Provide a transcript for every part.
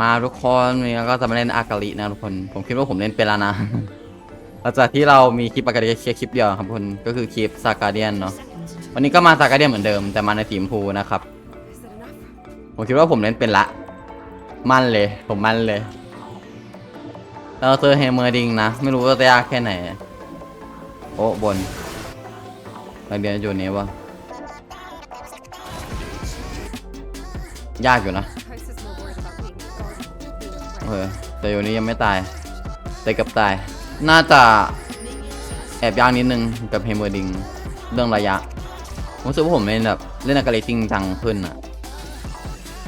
มาทุกคนวันนี้เราก็จะมาเล่นอากาลินะทุกคน ผมคิดว่าผมเล่นเป็นแล้วนะหลังจากที่เรามีคลิปอากาลิแค่คลิปเดียวครับทุกคนก็คือคลิปซากาเดียนเนาะวันนี้ก็มาซากาเดียนเหมือนเดิมแต่มาในสีชมพูนะครับ ผมคิดว่าผมเล่นเป็นละ มั่นเลย ผมมั่นเลย เราเจอเฮเมอร์ดิงนะ ไม่รู้ว่าจะยากแค่ไหน โอ้บนเราเดียนอยู่นี้วะยากอยู่นะ เออแต่อยู่นี้ยังไม่ตาย แต่กับตาย น่าจะแอบยากนิดนึงกับเฮเมอร์ดิงเรื่องระยะผมรู้สึกว่าผมเล่นแบบเล่นอากาเลจริงจังขึ้นอะ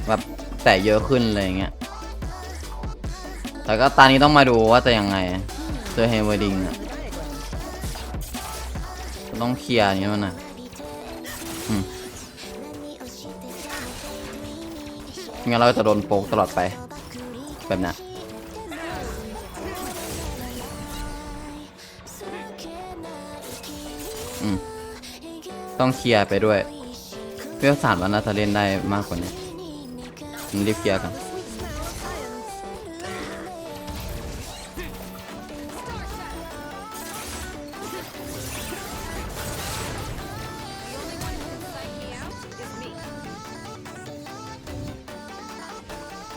แบบแต่เยอะขึ้นอะไรอย่างเงี้ยแต่ก็ตานี้ต้องมาดูว่าจะยังไงเจอเฮเมอร์ดิงอะต้องเคลียร์อย่างนี้มันอะงั้นเราจะโดนโป๊กตลอดไป แบบนี้ยอืม ต้องเคลียร์ไปด้วย เพื่อสารวันน่าจะเล่นได้มากกว่านี้มันรีบเคลียร์กัน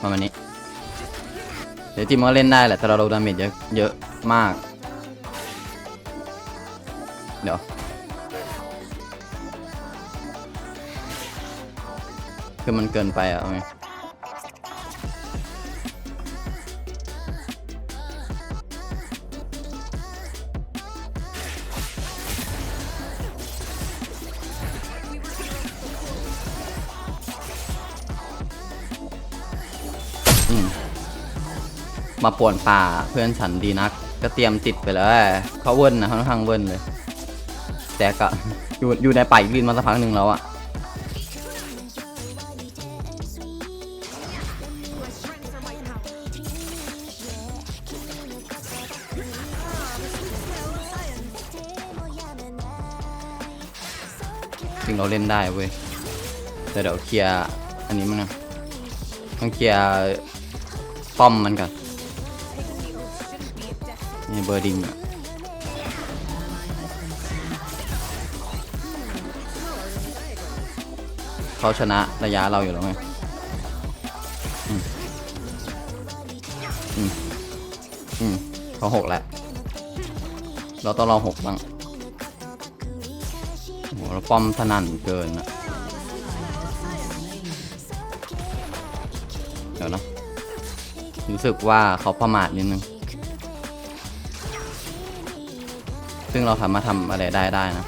ประมาณนี้ เดี๋ยวทีมก็เล่นได้แหละแต่เราโดนดาเมจเยอะเยอะมาก เดี๋ยว คือมันเกินไปอะเอาไงอืม มาป่วนป่าเพื่อนฉันดีนัก ก็เตรียมติดไปเลยเขาเวิร์นนะค่อนข้างเวิร์นเลย แต่ก็อยู่อยู่ในป่าอีกลินมาสักพักหนึ่งแล้วอะจริงเราเล่นได้เว้ยแต่เดี๋ยวเคลียร์อันนี้มั้งนะต้องเคลียร์ป้อมมันก่อน นี่เบอร์ดิงอะเขาชนะระยะเราอยู่แล้วไงอืมอืมอืมเขาหกแล้ว เราต้องรอหกบ้างโอ้โหแล้วป้อมสนั่นเกินอะเดี๋ยวนะ รู้สึกว่าเขาประมาทนิดนึง ซึ่งเราสามารถทำอะไรได้ได้นะ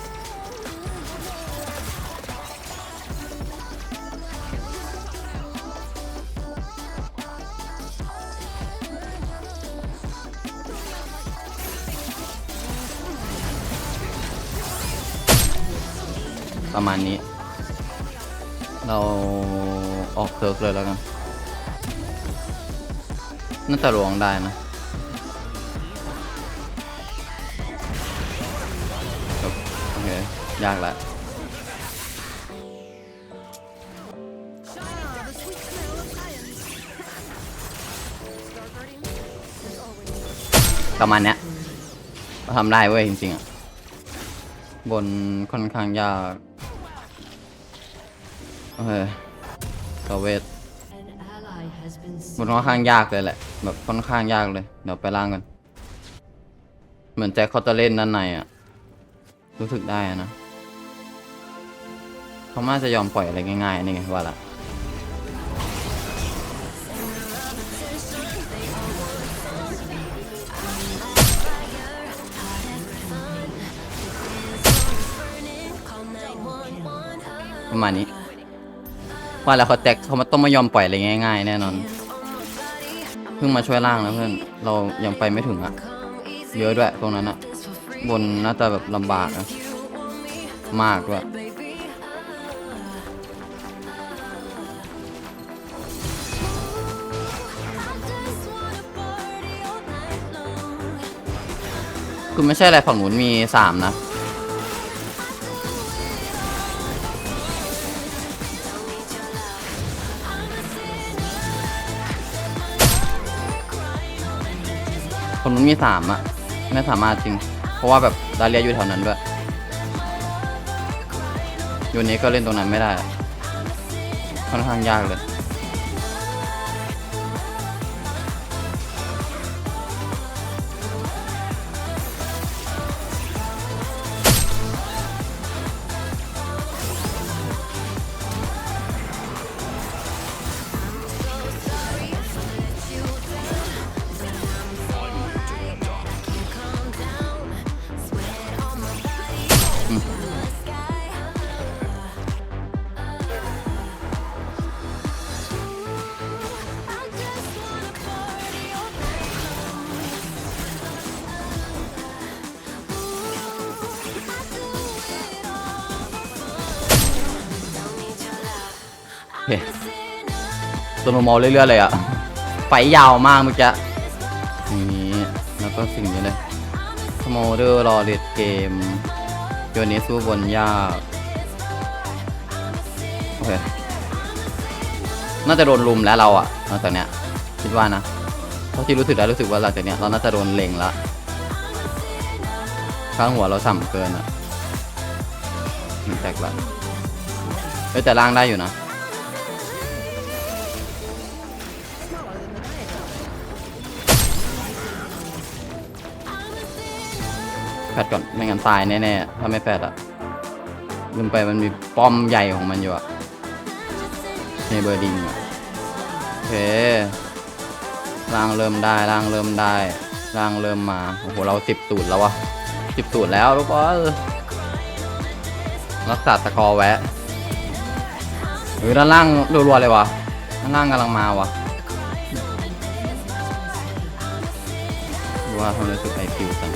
ประมาณนี้ เราออกเซิร์ฟเลยแล้วกัน น่าจะลวงได้นะ เคยากแล้วประมาณเนี้ยเราทำได้เว้ยจริงๆอะ บนค่อนข้างยากโอเคกเวทมันค่อนข้างยากเลยแหละ แบบค่อนข้างยากเลย เดี๋ยวไปล่างกัน เหมือนแจ็คเขาจะเล่นด้านในอะ รู้สึกได้อะนะเขาน่าจะยอมปล่อยอะไรง่ายๆนี่ไงว่าละประมาณนี้ว่าแล้วเขาแจ็คเขามาต้องไม่ยอมปล่อยอะไรง่าย ๆ แน่นอนเพิ่งมาช่วยล่างนะเพื่อนเรายังไปไม่ถึงอะเยอะด้วยตรงนั้นอะ บนน่าจะแบบลำบากอะมากด้วยคือไม่ใช่อะไรฝั่งนู้นมีสามนะ คนนู้นมีสามอะไม่สามารถจริง ราะว่าแบบดาเลียอยู่แถวนั้นด้วยยูนี้ก็เล่นตรงนั้นไม่ได้ ค่อนข้างยากเลย เคตัวโนมอลเรื่อยๆเลยอะไฟยาวมากเมื่อกี้อย่างนี้แล้วก็สิ่งนี้เลยสโมเดอร์รอเดดเกมโยนี้สู้บนยากโอเคน่าจะโดนลุมแล้วเราอะหลังจากเนี้ยคิดว่านะเท่าะที่รู้สึกได้รู้สึกว่าหลังจากเนี้ยเราน่าจะโดนเล็งละข้างหัวเราฉ่ำเกินอะแตกละเอ้แต่ล่างได้อยู่นะ แฟดก่อน ไม่งั้นตายแน่ๆ ถ้าไม่แฟดอะลืมไปมันมีป้อมใหญ่ของมันอยู่อะในเบอร์ดิงอะโอเคร่างเริ่มได้ร่างเริ่มได้ร่างเริ่มมา โอ้โห เราสิบตูดแล้ววะสิบตูดแล้วทุกคนรักษาตะคอแวะหรือด้านล่างรัวๆเลยวะด้านล่างกำลังมาวะว่าทำรู้สึกไอคิวกัน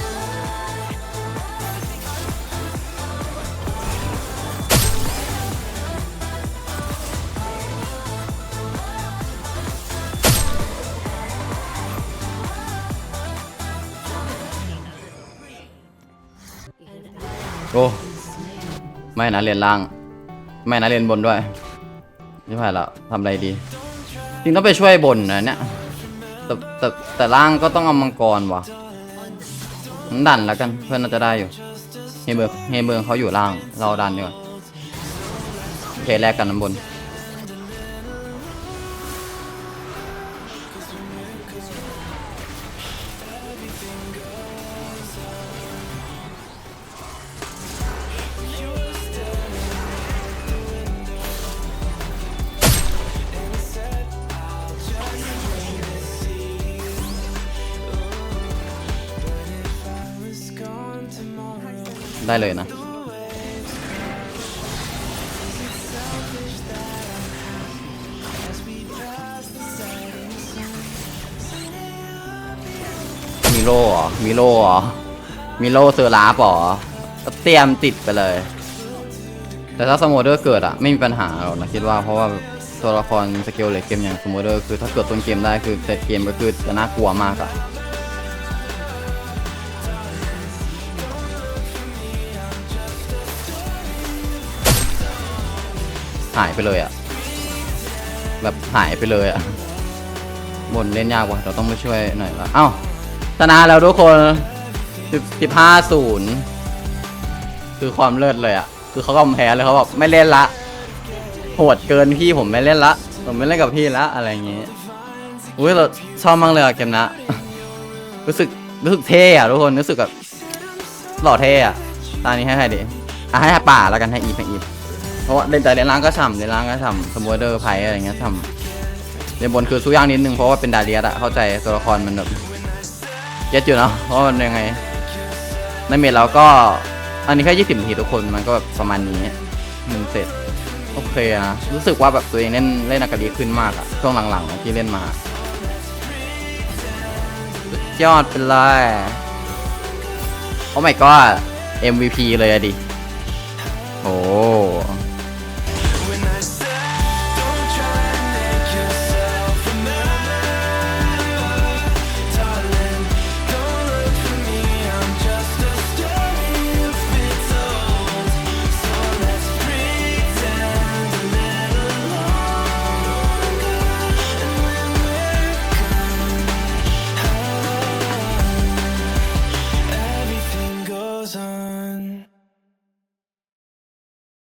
โอ้ไม่นะเรียนล่าง ไม่นะเรียนบนด้วยไม่ผ่านแล้วทำอะไรดี จริงต้องไปช่วยบนนะเนี่ยแต่แต่แต่ล่างก็ต้องเอามังกรว่ะดันแล้วกันเพื่อนน่าจะได้อยู่เฮเบิร์กเฮเบิร์กเขาอยู่ล่าง เราดันดีกว่าโอเคแลกกันน้ำบน ได้เลยนะมีโล่เหรอมีโล่เหรอมีโลเซอร์ลาฟเหรอก็เตรียมติดไปเลย แต่ถ้าสโมเดอร์เกิดอะไม่มีปัญหาหรอกนะคิดว่าเพราะว่าตัวละครสเกลเหล็กเกมอย่างสโมเดอร์คือถ้าเกิดต้นเกมได้คือเสร็จเกมก็คือจะน่ากลัวมากอะ หายไปเลยอะแบบหายไปเลยอะบนเล่นยากว่ะเราต้องไปช่วยหน่อยละเอ้าชนะแล้วทุกคนสิบห้าศูนย์คือความเลิศเลยอะคือเขาก็แพ้เลยเขาบอกไม่เล่นละโหดเกินพี่ผมไม่เล่นละผมไม่เล่นกับพี่ละอะไรอย่างงี้อุ้ยเราชอบมากเลยอะเกมนะ รู้สึกรู้สึกเท่อะทุกคนรู้สึกแบบหล่อเท่อะตอนนี้ให้ใครดีอะให้ป่าแล้วกันให้อีฟให้อีฟ ราะว่าเล่นแต่เล่นล่างก็ฉ่ำเล่นล่างก็ฉ่ำสมูเดอร์ไพอะไรเงี้ยฉ่ำเล่นบนคือสู้ยากนิดนึงเพราะว่าเป็นดาเลียสอะเข้าใจตัวละครมันแบบเย็ดอยู่เนาะเพราะมันยังไงในเมทเราก็อันนี้แค่ยี่สิบนาทีทุกคนมันก็แบบประมาณนี้มันเสร็จโอเคนะรู้สึกว่าแบบตัวเองเล่นเล่นอากาศดีขึ้นมากอะช่วงหลังๆที่เล่นมายอดไปเลยโอ้ my god MVP เลยอะดิ โอ้